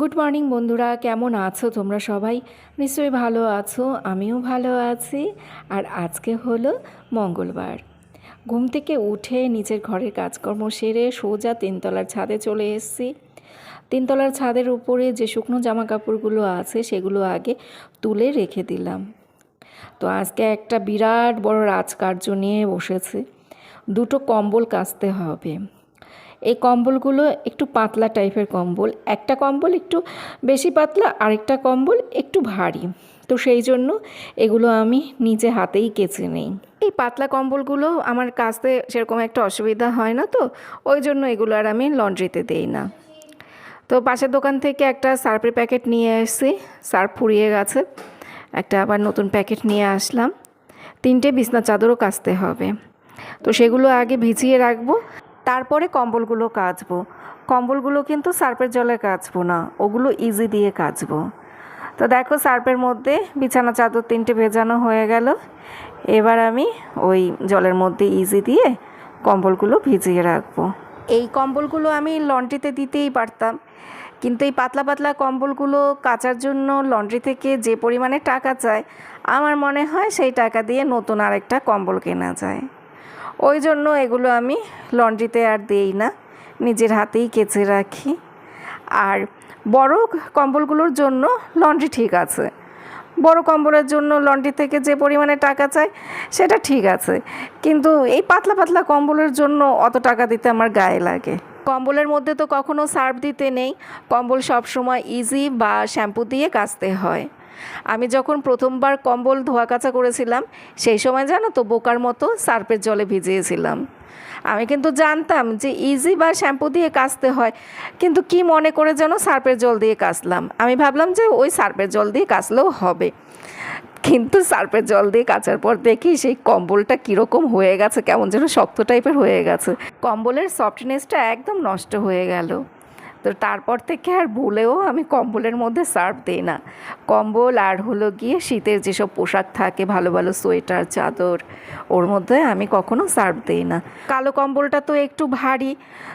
Good morning বন্ধুরা। কেমন আছো তোমরা সবাই? নিশ্চয়ই ভালো আছো, আমিও ভালো আছি। আর আজকে হলো মঙ্গলবার। ঘুম থেকে উঠে নিজের ঘরের কাজকর্ম সেরে সোজা তিনতলার ছাদে চলে এসেছি। তিনতলার ছাদের উপরে যে শুকনো জামা কাপড়গুলো আছে, সেগুলো আগে তুলে রেখে দিলাম। তো আজকে একটা বিরাট বড় রাজকার্য নিয়ে বসেছে। দুটো কম্বল কাচতে হবে। এই কম্বলগুলো একটু পাতলা টাইপের কম্বল, একটা কম্বল একটু বেশি পাতলা, আরেকটা কম্বল একটু ভারী। তো সেই জন্য এগুলো আমি নিজে হাতেই কেচে নেই। এই পাতলা কম্বলগুলো আমার কাচতে সেরকম একটা অসুবিধা হয় না তো, ওই জন্য এগুলো আর আমি লন্ড্রিতে দেই না। তো পাশের দোকান থেকে একটা সার্ফের প্যাকেট নিয়ে এসেছি, সার্ফ ফুরিয়ে গেছে। একটা আবার নতুন প্যাকেট নিয়ে আসলাম। তিনটে বিছনা চাদরও কাচতে হবে। তো সেগুলো আগে ভিজিয়ে রাখব। তারপরে কম্বলগুলো কাচবো। কম্বলগুলো কিন্তু সার্পের জলে কাচবো না, ওগুলো ইজি দিয়ে কাচবো। তো দেখো সার্পের মধ্যে বিছানা চাদর তিনটে ভেজানো হয়ে গেল। এবার আমি ওই জলের মধ্যে ইজি দিয়ে কম্বলগুলো ভিজিয়ে রাখব। এই কম্বলগুলো আমি লন্ড্রিতে দিতেই পারতাম, কিন্তু এই পাতলা পাতলা কম্বলগুলো কাচার জন্য লন্ড্রি থেকে যে পরিমাণে টাকা চায়, আমার মনে হয় সেই টাকা দিয়ে নতুন আরেকটা কম্বল কেনা যায়। ওই জন্য এগুলো আমি লন্ড্রিতে আর দেই না। নিজের হাতেই কেচে রাখি। আর বড় কম্বলগুলোর জন্য লন্ড্রি ঠিক আছে। বড় কম্বলের জন্য লন্ড্রি থেকে যে পরিমাণে টাকা চায় সেটা ঠিক আছে। কিন্তু এই পাতলা পাতলা কম্বলের জন্য অত টাকা দিতে আমার গায়ে লাগে। কম্বলের মধ্যে তো কখনো সার্ফ দিতে নেই। কম্বল সবসময় ইজি বা শ্যাম্পু দিয়ে কাচতে হয়। আমি যখন প্রথমবার কম্বল ধোয়া কাচা করেছিলাম, সেই সময় জানো তো বোকার মতো সার্পের জলে ভিজিয়েছিলাম। আমি কিন্তু জানতাম যে ইজি বা শ্যাম্পু দিয়ে কাচতে হয়, কিন্তু কি মনে করে যেন সার্পের জল দিয়ে কাচলাম? আমি ভাবলাম যে ওই সার্পের জল দিয়ে কাচলেও হবে। কিন্তু সার্ফের জল দিয়ে কাচার পর দেখি সেই কম্বলটা কীরকম হয়ে গেছে, কেমন যেন শক্ত টাইপের হয়ে গেছে। কম্বলের সফটনেসটা একদম নষ্ট হয়ে গেল। তো তারপর থেকে আর ভুলেও আমি কম্বলের মধ্যে সার্ফ দিই না। কম্বল আর হলো গিয়ে শীতের যেসব পোশাক থাকে, ভালো ভালো সোয়েটার, চাদর, ওর মধ্যে আমি কখনো সার্ফ দিই না। কালো কম্বলটা তো একটু ভারী,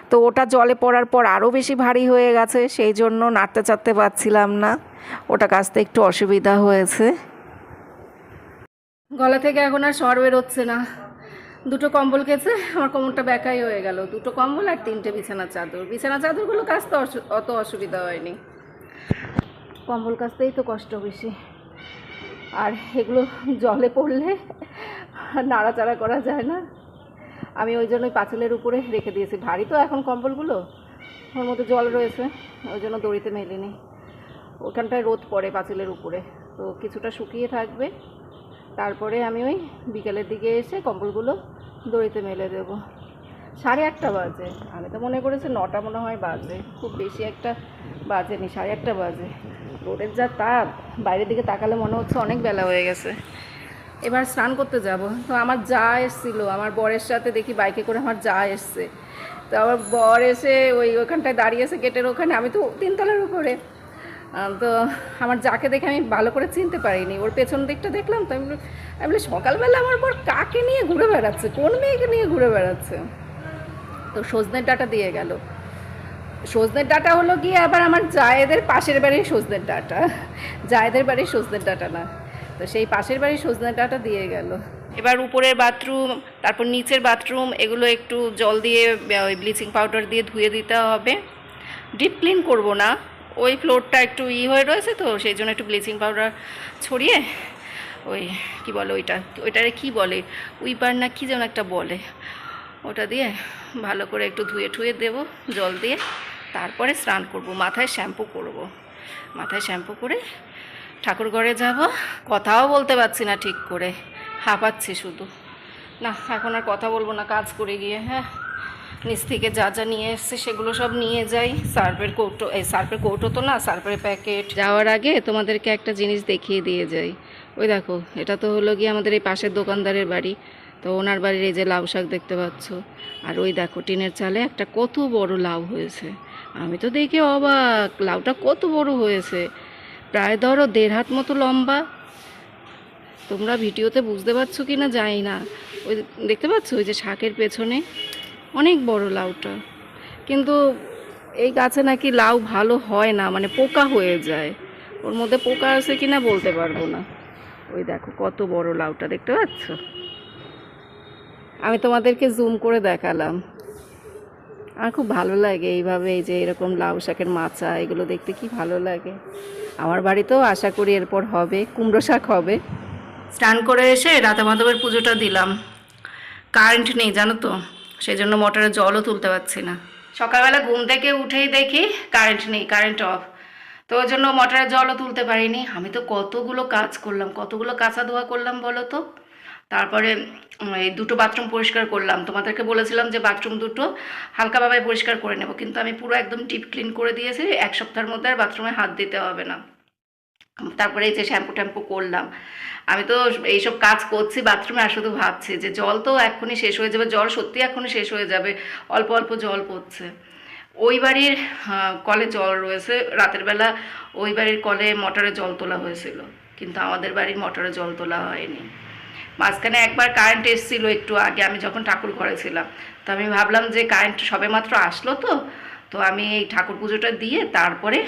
তো ওটা জলে পড়ার পর আরও বেশি ভারী হয়ে গেছে, সেই জন্য নাড়তে চাড়তে পারছিলাম না। ওটা কাচতে একটু অসুবিধা হয়েছে। গলা থেকে এখন আর স্বর বেরোচ্ছে না। দুটো কম্বল কেছে আমার কোমরটা ব্যাকাই হয়ে গেল। দুটো কম্বল আর তিনটে বিছানা চাদর। বিছানা চাদরগুলো কাচতে অত অসুবিধা হয়নি। কম্বল কাচতেই তো কষ্ট বেশি। আর এগুলো জলে পড়লে নাড়াচাড়া করা যায় না। আমি ওই জন্যই পাঁচিলের উপরে রেখে দিয়েছি। ভারী তো এখন কম্বলগুলো। ওর মধ্যে জল রয়েছে, ওই জন্য দড়িতে মেলিনি। ওখানটায় রোদ পড়ে পাঁচিলের উপরে। তো কিছুটা শুকিয়ে থাকবে। তারপরে আমি ওই বিকেলের দিকে এসে কম্বলগুলো দড়িতে মেলে দেব। সাড়ে আটটা বাজে। আমি তো মনে করেছি নটা মনে হয় বাজে। খুব বেশি একটা বাজেনি সাড়ে আটটা বাজে। রোদের যা তাপ, বাইরের দিকে তাকালে মনে হচ্ছে অনেক বেলা হয়ে গেছে। এবার স্নান করতে যাব। তো আমার যা এসছিল, আমার বরের সাথে দেখি বাইকে করে আমার যা এসছে। তো আমার বর এসে ওই ওখানটায় দাঁড়িয়েছে গেটের ওখানে। আমি তো তিনতলার উপরে। তো আমার যাকে দেখে আমি ভালো করে চিনতে পারিনি, ওর পেছন দিকটা দেখলাম তো, আমি আমি বলি, সকালবেলা আমার বর কাকে নিয়ে ঘুরে বেড়াচ্ছে, কোন মেয়েকে নিয়ে ঘুরে বেড়াচ্ছে? তো সজনের ডাটা দিয়ে গেল। সজনের ডাটা হলো গিয়ে আবার আমার জায়েদের পাশের বাড়ির সজনের ডাটা। জায়েদের বাড়ির সজনের ডাটা না। তো সেই পাশের বাড়ির সজনের ডাটা দিয়ে গেল। এবার উপরের বাথরুম, তারপর নিচের বাথরুম, এগুলো একটু জল দিয়ে ওই ব্লিচিং পাউডার দিয়ে ধুয়ে দিতে হবে। ডিপ ক্লিন করব না। ওই ফ্লোরটা একটু ই হয়ে রয়েছে তো, সেই জন্য একটু ব্লিচিং পাউডার ছড়িয়ে ওই কি বলে ওইটা, ওইটারে কি বলে? উইপার না কী যেন একটা বলে। ওটা দিয়ে ভালো করে একটু ধুয়ে ঠুয়ে দেব, জল দিয়ে। তারপরে স্নান করব, মাথায় শ্যাম্পু করব। মাথায় শ্যাম্পু করে ঠাকুর ঘরে যাব। কথাও বলতে পারছি না ঠিক করে, হাঁপাচ্ছি শুধু। না, এখন আর কথা বলব না, কাজ করে গিয়ে হ্যাঁ। নিচ থেকে যা যা নিয়ে এসছে সেগুলো সব নিয়ে যাই। সার্ফের কৌটো এই সার্ফের কৌটো তো না, সার্ফের প্যাকেট। যাওয়ার আগে তোমাদেরকে একটা জিনিস দেখিয়ে দিয়ে যাই। ওই দেখো, এটা তো হলো গিয়ে আমাদের এই পাশের দোকানদারের বাড়ি। তো ওনার বাড়ির এই যে লাউ শাক দেখতে পাচ্ছ। আর ওই দেখো, টিনের চালে একটা কত বড় লাউ হয়েছে। আমি তো দেখে অবাক, লাউটা কত বড় হয়েছে। প্রায় ধরো দেড় হাত মতো লম্বা। তোমরা ভিডিওতে বুঝতে পারছ কি না জানি না। ওই দেখতে পাচ্ছ, ওই যে শাকের পেছনে অনেক বড় লাউটা। কিন্তু এই গাছে নাকি লাউ ভালো হয় না মানে পোকা হয়ে যায়। ওর মধ্যে পোকা আছে কি না বলতে পারব না। ওই দেখো কত বড় লাউটা, দেখতে পাচ্ছ? আমি তোমাদেরকে জুম করে দেখালাম। আমার খুব ভালো লাগে এইভাবে, এই যে এরকম লাউ শাকের মাচা, এগুলো দেখতে কি ভালো লাগে। আমার বাড়িতেও আশা করি এরপর হবে, কুমড়ো শাক হবে। স্নান করে এসে রাতে মাধবের পুজোটা দিলাম। কারেন্ট নেই, জানো তো? সেই জন্য মোটরে জলও তুলতে পারছি না। সকালবেলা ঘুম থেকে উঠেই দেখি কারেন্ট নেই কারেন্ট অফ তো ওই জন্য মোটরে জলও তুলতে পারিনি। আমি তো কতগুলো কাজ করলাম, কতগুলো কাঁচা ধোয়া করলাম বলো তো? তারপরে এই দুটো বাথরুম পরিষ্কার করলাম। তোমাদেরকে বলেছিলাম যে বাথরুম দুটো হালকাভাবে পরিষ্কার করে নেব, কিন্তু আমি পুরো একদম ডিপ ক্লিন করে দিয়েছি। এক সপ্তাহের মধ্যে আর বাথরুমে হাত দিতে হবে না। তারপরে এই যে শ্যাম্পু ট্যাম্পু করলাম। আমি তো এইসব কাজ করছি বাথরুমে আর শুধু ভাবছি যে জল তো এক্ষুনি শেষ হয়ে যাবে, জল সত্যি এক্ষুনি শেষ হয়ে যাবে, অল্প অল্প জল পড়ছে। ওই বাড়ির কলে জল রয়েছে, রাতের বেলা ওই বাড়ির কলে মোটরে জল তোলা হয়েছিল, কিন্তু আমাদের বাড়ির মোটরে জল তোলা হয়নি। মাঝখানে একবার কারেন্ট এসেছিল একটু আগে, আমি যখন ঠাকুর ঘরে ছিলাম, তো আমি ভাবলাম যে কারেন্ট সবেমাত্র আসলো তো তো আমি এই ঠাকুর পুজোটা দিয়ে তারপরে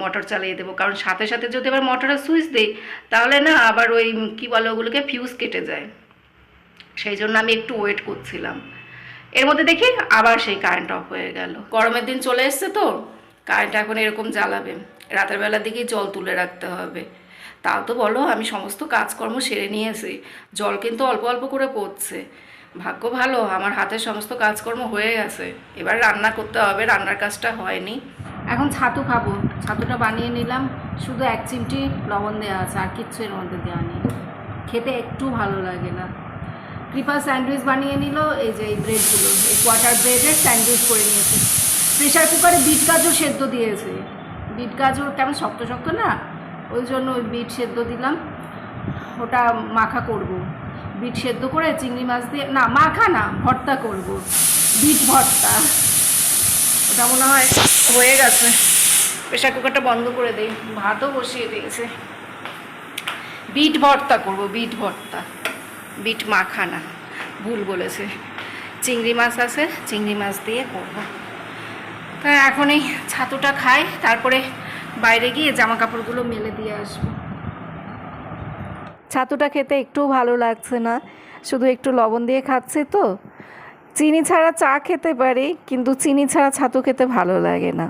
মোটর চালিয়ে দেবো। কারণ সাথে সাথে যদি আবার মোটরের সুইচ দিই, তাহলে না আবার ওই, কী বলে ওগুলোকে ফিউজ কেটে যায়। সেই জন্য আমি একটু ওয়েট করছিলাম। এর মধ্যে দেখি আবার সেই কারেন্ট অফ হয়ে গেল। গরমের দিন চলে এসছে তো কারেন্ট এখন এরকম জ্বালাবে। রাতের বেলার দিকেই জল তুলে রাখতে হবে। তাও তো বলো, আমি সমস্ত কাজকর্ম সেরে নিয়েছি। জল কিন্তু অল্প অল্প করে পড়ছে। ভাগ্য ভালো, আমার হাতের সমস্ত কাজকর্ম হয়ে গেছে। এবার রান্না করতে হবে, রান্নার কাজটা হয়নি। এখন ছাতু খাব। ছাতুটা বানিয়ে নিলাম, শুধু এক চিমটি লবণ দেওয়া আছে, আর কিচ্ছু এর মধ্যে দেওয়া নেই। খেতে একটু ভালো লাগে না। কৃপা স্যান্ডউইচ বানিয়ে নিল, এই যে এই ব্রেডগুলো, এই কোয়াটার ব্রেডের স্যান্ডউইচ করে নিয়েছে। প্রেশার কুকারে বিট গাজর সেদ্ধ দিয়েছে। বিট গাজর কেমন শক্ত শক্ত না, ওই জন্য ওই বিট সেদ্ধ দিলাম। ওটা মাখা করব। বিট সেদ্ধ করে চিংড়ি মাছ দিয়ে, না, মাখা না, ভর্তা করব। বিট ভর্তা। ওটা মনে হয় হয়ে গেছে। প্রেশার কুকারটা বন্ধ করে দিই, ভাতও বসিয়ে দিয়েছে। বিট ভর্তা করব, বিট ভর্তা। বিট মাখা না, ভুল বলেছে। চিংড়ি মাছ আছে, চিংড়ি মাছ দিয়ে করব। তা এখন এই ছাতুটা খাই, তারপরে বাইরে গিয়ে জামা কাপড়গুলো মেলে দিয়ে আসব। ছাতুটা খেতে একটু ভালো লাগছে না। শুধু একটু লবণ দিয়ে খাচ্ছি তো। চিনি ছাড়া চা খেতে পারি, কিন্তু চিনি ছাড়া ছাতু খেতে ভালো লাগে না।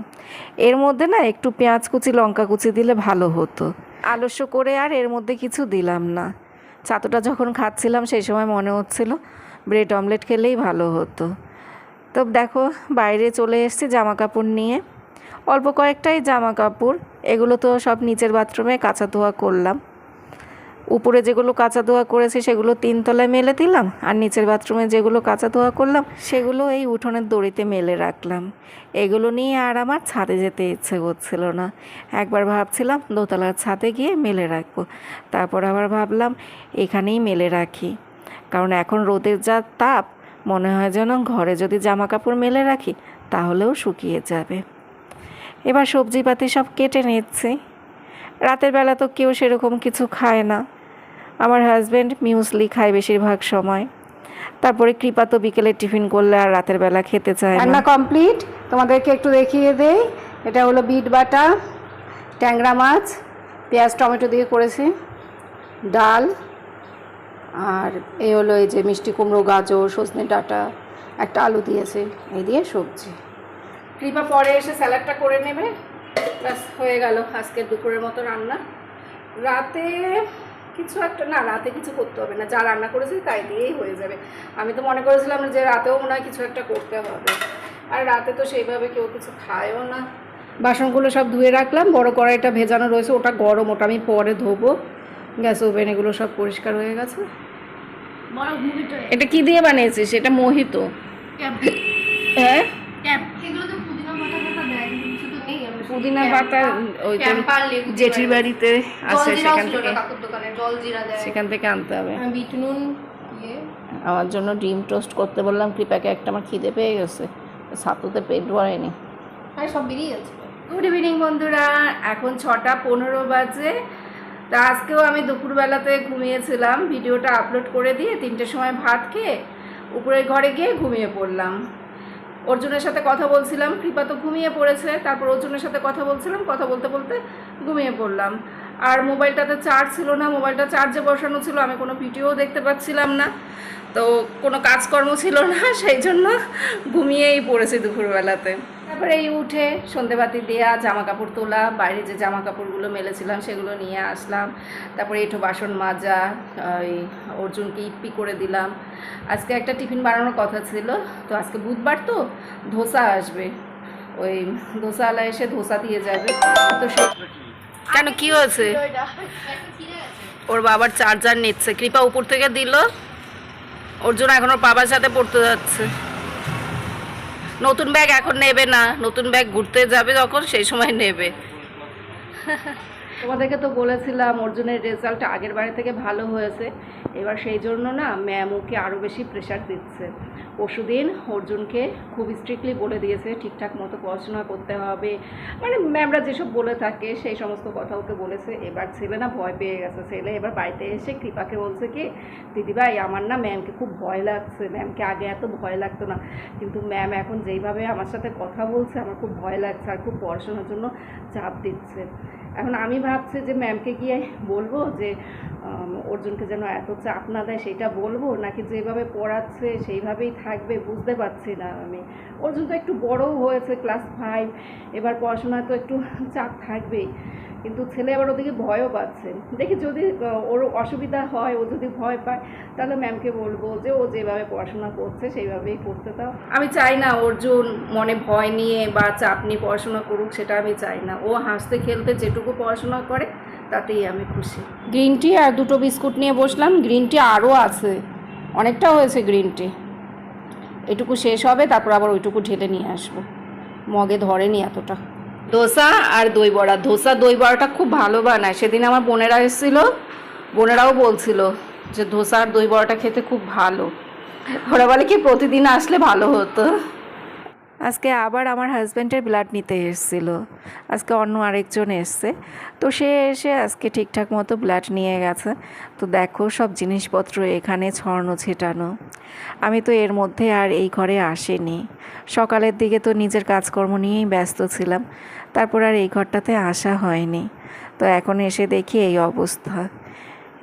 এর মধ্যে না একটু পেঁয়াজ কুচি, লঙ্কা কুচি দিলে ভালো হতো। আলস্য করে আর এর মধ্যে কিছু দিলাম না। ছাতুটা যখন খাচ্ছিলাম সেই সময় মনে হচ্ছিল ব্রেড অমলেট খেলেই ভালো হতো। তো দেখো, বাইরে চলে এসেছি জামা কাপড় নিয়ে। অল্প কয়েকটাই জামা কাপড় এগুলো তো সব নিচের বাথরুমে কাঁচা ধোয়া করলাম। উপরে যেগুলো কাঁচা ধোয়া করেছি সেগুলো তিনতলায় মেলে দিলাম, আর নিচের বাথরুমে যেগুলো কাঁচা ধোয়া করলাম, সেগুলো এই উঠোনের দড়িতে মেলে রাখলাম। এগুলো নিয়ে আর আমার ছাদে যেতে ইচ্ছে করছিল না। একবার ভাবছিলাম দোতলার ছাদে গিয়ে মেলে রাখব। তারপর আবার ভাবলাম এখানেই মেলে রাখি। কারণ এখন রোদের যা তাপ, মনে হয় যেন ঘরে যদি জামা কাপড় মেলে রাখি, তাহলেও শুকিয়ে যাবে। এবার সবজিপাতি সব কেটে নিচ্ছি। রাতের বেলা তো কেউ সেরকম কিছু খায় না। আমার হাজব্যান্ড মিউসলি খায় বেশিরভাগ সময়। তারপরে কৃপা তো বিকেলে টিফিন করলে আর রাতের বেলা খেতে চায় রান্না কমপ্লিট তোমাদেরকে একটু দেখিয়ে দেই। এটা হলো বিট বাটা, ট্যাংরা মাছ, পেঁয়াজ, টমেটো দিয়ে করেছি, ডাল, আর এই হলো এই যে মিষ্টি কুমড়ো, গাজর, সজনে ডাঁটা, একটা আলু দিয়েছে, এই দিয়ে সবজি। কৃপা পরে এসে স্যালাডটা করে নেবে। ব্যাস, হয়ে গেল আজকের দুপুরের মতো রান্না। রাতে কিছু একটা না রাতে কিছু করতে হবে না। যা রান্না করেছি তাই দিয়েই হয়ে যাবে। আমি তো মনে করেছিলাম যে রাতেও মনে হয় কিছু একটা করতে হবে। আর রাতে তো সেইভাবে কেউ কিছু খায়ও না। বাসনগুলো সব ধুয়ে রাখলাম বড় কড়াইটা ভেজানো রয়েছে ওটা গরম ওটা আমি পরে ধোবো। গ্যাস ওভেন এগুলো সব পরিষ্কার হয়ে গেছে। এটা কি দিয়ে বানিয়েছিস? এটা মোহিত। হ্যাঁ? পুদিনা পাতা ওই জেঠির বাড়িতে আছে সেখান থেকে। সেখান থেকে আনতে হবে। বিট ইয়ে। আমার জন্য ডিম টোস্ট করতে বললাম কৃপাকে একটা আমার খিদে পেয়ে গেছে। সাতুতে পেট ভরেনি। আর সব বেরিয়ে যাচ্ছে। গুড ইভিনিং বন্ধুরা। এখন ছটা পনেরো বাজে। তা আজকেও আমি দুপুরবেলাতে ঘুমিয়েছিলাম। ভিডিওটা আপলোড করে দিয়ে তিনটের সময় ভাত খেয়ে উপরের ঘরে গিয়ে ঘুমিয়ে পড়লাম। অর্জুনের সাথে কথা বলছিলাম, কৃপা তো ঘুমিয়ে পড়েছে, তারপর অর্জুনের সাথে কথা বলছিলাম, কথা বলতে বলতে ঘুমিয়ে পড়লাম। আর মোবাইলটাতে চার্জ ছিল না, মোবাইলটা চার্জে বসানো ছিল, আমি কোনো ভিডিও দেখতে পাচ্ছিলাম না। তো কোনো কাজকর্ম ছিল না, সেই জন্য ঘুমিয়েই পড়েছি দুপুরবেলাতে। তারপরে এই উঠে সন্ধেবাতি দেওয়া জামা কাপড় তোলা, বাইরে যে জামা কাপড়গুলো মেলেছিলাম সেগুলো নিয়ে আসলাম। তারপরে এঁঠো বাসন মাজা, ওই অর্জুনকে ইপ্পি করে দিলাম। আজকে একটা টিফিন বানানোর কথা ছিল, তো আজকে বুধবার তো, ধোসা আসবে। ওই ধোসাওয়ালা এসে ধোসা দিয়ে যাবে। তো সে কেন কি হয়েছে? ওর বাবার চার্জার নিচ্ছে, কৃপা উপর থেকে দিল। ওর জন্য এখন ওর বাবার সাথে পড়তে যাচ্ছে। নতুন ব্যাগ এখন নেবে না নতুন ব্যাগ ঘুরতে যাবে যখন সেই সময় নেবে। তোমাদেরকে তো বলেছিলাম, অর্জুনের রেজাল্ট আগের বারে থেকে ভালো হয়েছে। এবার সেই জন্য না ম্যাম ওকে আরও বেশি প্রেশার দিচ্ছে। পরশুদিন অর্জুনকে খুব স্ট্রিক্টলি বলে দিয়েছে, ঠিকঠাক মতো পড়াশোনা করতে হবে। মানে ম্যামরা যেসব বলে থাকে, সেই সমস্ত কথা ওকে বলেছে। এবার ছেলে না ভয় পেয়ে গেছে। ছেলে এবার বাড়িতে এসে কৃপাকে বলছে কি, দিদিভাই, আমার না ম্যামকে খুব ভয় লাগছে। ম্যামকে আগে এত ভয় লাগতো না। কিন্তু ম্যাম এখন যেইভাবে আমার সাথে কথা বলছে, আমার খুব ভয় লাগছে আর খুব পড়াশোনার জন্য চাপ দিচ্ছে। এখন আমি ভাবছি যে ম্যামকে গিয়ে বলব যে অর্জুনকে যেন এত চাপ না দেয় সেটা বলব, নাকি যেভাবে পড়াচ্ছে সেইভাবেই থাকবে বুঝতে পারছি না আমি। অর্জুন তো একটু বড়ও হয়েছে ক্লাস ফাইভ এবার পড়াশোনায় তো একটু চাপ থাকবেই। কিন্তু ছেলে আবার ওদিকে ভয়ও পাচ্ছে। দেখি যদি ওর অসুবিধা হয় ও যদি ভয় পায় তাহলে ম্যামকে বলব যে ও যেভাবে পড়াশোনা করছে সেইভাবেই করতে দাও। আমি চাই না অর্জুন মনে ভয় নিয়ে বা চাপ নিয়ে পড়াশোনা করুক সেটা আমি চাই না। ও হাসতে খেলতে যেটুকু পড়াশোনা করে তাতেই আমি খুশি। গ্রিন টি আর দুটো বিস্কুট নিয়ে বসলাম। গ্রিন টি আরও আছে। অনেকটা হয়েছে গ্রিন টি এটুকু শেষ হবে তারপর আবার ওইটুকু ঢেলে নিয়ে আসব। মগে ধরেনি এতটা। ধোসা আর দই বড়া। ধোসা, দই বড়াটা খুব ভালো বানায়। সেদিন আমার বোনেরা এসেছিল, বোনেরাও বলছিল যে ধোসা আর দই বড়াটা খেতে খুব ভালো। ওরা বলে কি, প্রতিদিন আসলে ভালো হতো। আজকে আবার আমার হাজব্যান্ডের ব্লাড নিতে এসেছিল। আজকে অন্য আরেকজন এসছে। তো সে এসে আজকে ঠিকঠাক মতো ব্লাড নিয়ে গেছে। তো দেখো সব জিনিসপত্র এখানে ছড়ানো ছেটানো। আমি তো এর মধ্যে আর এই ঘরে আসিনি। সকালের দিকে তো নিজের কাজকর্ম নিয়েই ব্যস্ত ছিলাম। তারপর আর এই ঘরটাতে আসা হয়নি। তো এখন এসে দেখি এই অবস্থা।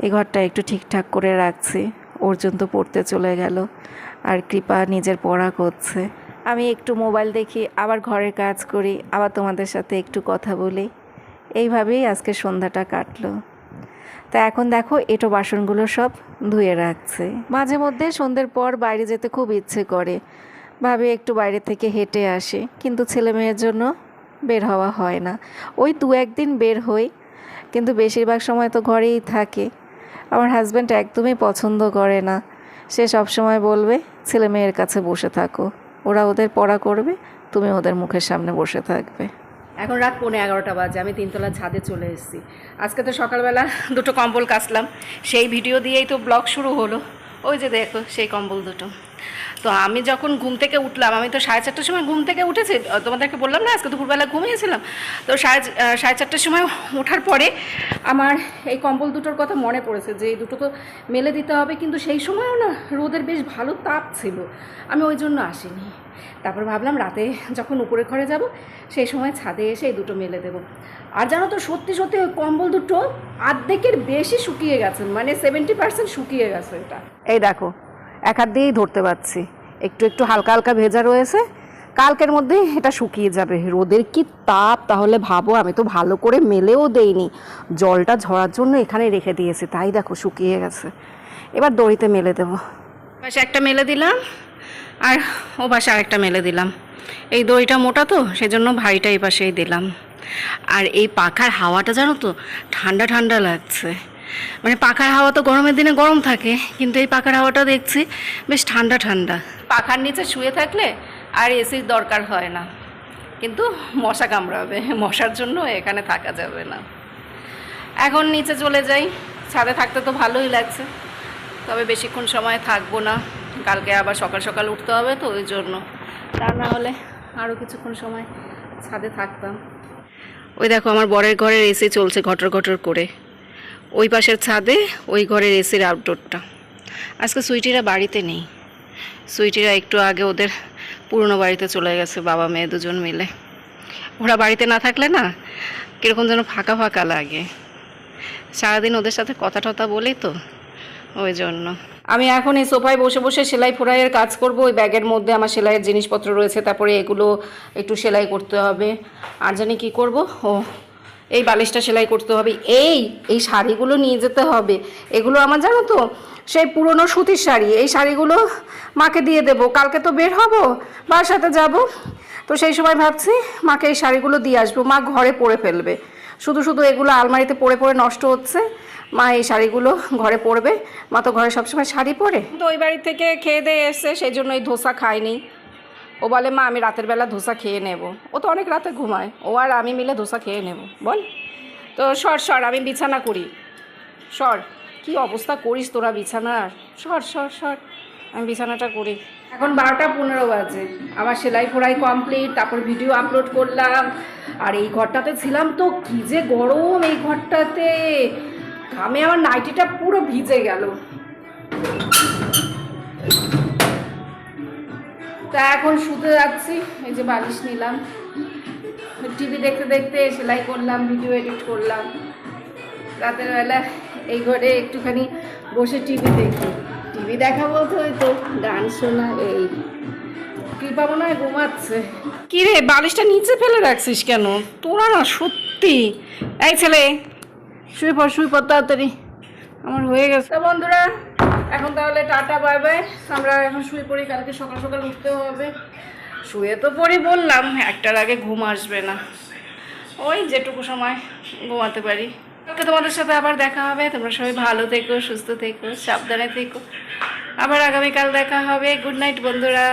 এই ঘরটা একটু ঠিকঠাক করে রাখছি। অর্জুন তো পড়তে চলে গেল। আর কৃপা নিজের পড়া করছে। আমি একটু মোবাইল দেখি, আবার ঘরের কাজ করি, আবার তোমাদের সাথে একটু কথা বলি। এইভাবেই আজকে সন্ধ্যাটা কাটলো। তা এখন দেখো, এটো বাসনগুলো সব ধুয়ে রাখছে। মাঝে মধ্যে সন্ধ্যের পর বাইরে যেতে খুব ইচ্ছে করে। ভাবে একটু বাইরে থেকে হেঁটে আসে, কিন্তু ছেলে মেয়ের জন্য বের হওয়া হয় না। ওই দু একদিন বের হই, কিন্তু বেশিরভাগ সময় তো ঘরেই থাকে। আমার হাজব্যান্ড একদমই পছন্দ করে না। সে সবসময় বলবে, ছেলে মেয়ের কাছে বসে থাকো। ওরা ওদের পড়া করবে, তুমি ওদের মুখের সামনে বসে থাকবে। এখন রাত পৌনে এগারোটা বাজে, আমি তিনতলার ছাদে চলে এসেছি। আজকে তো সকালবেলা দুটো কম্বল কাচলাম, সেই ভিডিও দিয়েই তো ব্লগ শুরু হলো। ওই যে দেখো, সেই কম্বল দুটো। তো আমি যখন ঘুম থেকে উঠলাম, আমি তো সাড়ে চারটার সময় ঘুম থেকে উঠেছি তোমাদেরকে বললাম না, আজকে দুপুরবেলা ঘুমিয়েছিলাম। তো সাড়ে সাড়ে চারটার সময় ওঠার পরে আমার এই কম্বল দুটোর কথা মনে পড়েছে যে এই দুটো তো মেলে দিতে হবে, কিন্তু সেই সময়ও না রোদের বেশ ভালো তাপ ছিল। আমি ওই জন্য আসিনি। তারপর ভাবলাম রাতে যখন উপরের ঘরে যাব, সেই সময় ছাদে এসে এই দুটো মেলে দেবো। আর জানো তো, সত্যি সত্যি ওই কম্বল দুটো আর্ধেকের বেশি শুকিয়ে গেছে মানে সেভেন্টি পার্সেন্ট শুকিয়ে গেছে এটা। এই দেখো এক হাত দিয়েই ধরতে পারছি। একটু একটু হালকা হালকা ভেজা রয়েছে। কালকের মধ্যেই এটা শুকিয়ে যাবে। রোদের কি তাপ? তাহলে ভাবো, আমি তো ভালো করে মেলেও দেইনি। জলটা ঝরার জন্য এখানে রেখে দিয়েছি। তাই দেখো, শুকিয়ে গেছে। এবার দড়িতে মেলে দেবো। পাশে একটা মেলে দিলাম, আর ও পাশে আরেকটা মেলে দিলাম। এই দড়িটা মোটা তো, সেজন্য ভারীটা এই পাশেই দিলাম। আর এই পাখার হাওয়াটা জানো তো, ঠান্ডা ঠান্ডা লাগছে। মানে পাখার হাওয়া তো গরমের দিনে গরম থাকে কিন্তু এই পাখার হাওয়াটা দেখছি বেশ ঠান্ডা ঠান্ডা। পাখার নিচে শুয়ে থাকলে আর এসির দরকার হয় না। কিন্তু মশা কামড়াবে মশার জন্য এখানে থাকা যাবে না। এখন নিচে চলে যাই ছাদে থাকতে তো ভালোই লাগছে। তবে বেশিক্ষণ সময় থাকব না কালকে আবার সকাল সকাল উঠতে হবে তো ওই জন্য। তা না হলে আরও কিছুক্ষণ সময় ছাদে থাকতাম। ওই দেখো আমার বরের ঘরের এসি চলছে ঘটর ঘটর করে। ওই পাশের ছাদে, ওই ঘরের এসির আউটডোরটা আজকে সুইটিরা বাড়িতে নেই। সুইটিরা একটু আগে ওদের পুরনো বাড়িতে চলে গেছে, বাবা মেয়ে দুজন মিলে। ওরা বাড়িতে না থাকলে না, কীরকম যেন ফাঁকা ফাঁকা লাগে। সারাদিন ওদের সাথে কথা টথা বলি তো, ওই জন্য। আমি এখন এই সোফায় বসে বসে সেলাই ফোড়াইয়ের কাজ করব, ওই ব্যাগের মধ্যে আমার সেলাইয়ের জিনিসপত্র রয়েছে, তারপরে এগুলো একটু সেলাই করতে হবে। আর জানি কী করব? ও এই বালিশটা সেলাই করতে হবে, এই এই শাড়িগুলো নিয়ে যেতে হবে। এগুলো আমার জানো তো, সেই পুরনো সুতির শাড়ি, এই শাড়িগুলো মাকে দিয়ে দেবো। কালকে তো বের হব বাসাতে যাব। তো সেই সময় ভাবছি মাকে এই শাড়িগুলো দিয়ে আসব। মা ঘরে পরে ফেলবে। শুধু শুধু এগুলো আলমারিতে পরে পরে নষ্ট হচ্ছে। মা এই শাড়িগুলো ঘরে পরবে। মা তো ঘরে সবসময় শাড়ি পরে। তো ওই বাড়ি থেকে খেয়ে দিয়ে এসছে, সেই জন্য এই ধোসা খায়নি ও বলে, মা, আমি রাতের বেলা ধোসা খেয়ে নেব। ও তো অনেক রাতে ঘুমায়। ও আর আমি মিলে ধোসা খেয়ে নেব। বল। তো সর সর, আমি বিছানা করি। সর, কি অবস্থা করিস তোরা বিছানার? সর সর সর, আমি বিছানাটা করি। এখন বারোটা পনেরো বাজে। আমার সেলাই ফোড়াই কমপ্লিট, তারপর ভিডিও আপলোড করলাম। আর এই ঘরটাতে ছিলাম তো, কি যে গরম এই ঘরটাতে। ঘামে আমার নাইটিটা পুরো ভিজে গেল। তা এখন শুতে যাচ্ছি। এই যে বালিশ নিলাম। টিভি দেখতে দেখতে সেলাই করলাম ভিডিও এডিট করলাম। রাতের বেলা এই ঘরে একটুখানি বসে টিভি দেখি। টিভি দেখা বলতে ওই তো গান শোনা এই। কৃপা মনে হয় ঘুমাচ্ছে। কি রে বালিশটা নিচে ফেলে রাখছিস কেন? তোরা না সত্যি। এই ছেলে শুয়ে পড় শুয়ে পড় তাড়াতাড়ি। আমার হয়ে গেছে। বন্ধুরা এখন তাহলে টাটা, বাই বাই। আমরা এখন শুয়ে পড়ি, কালকে সকাল সকাল উঠতে হবে। শুয়ে তো পড়ি বললাম, একটার আগে ঘুম আসবে না। ওই যেটুকু সময় ঘুমাতে পারি। কালকে তোমাদের সাথে আবার দেখা হবে। তোমরা সবাই ভালো থেকো, সুস্থ থেকো, সাবধানে থেকো। আবার আগামীকাল দেখা হবে। গুড নাইট বন্ধুরা।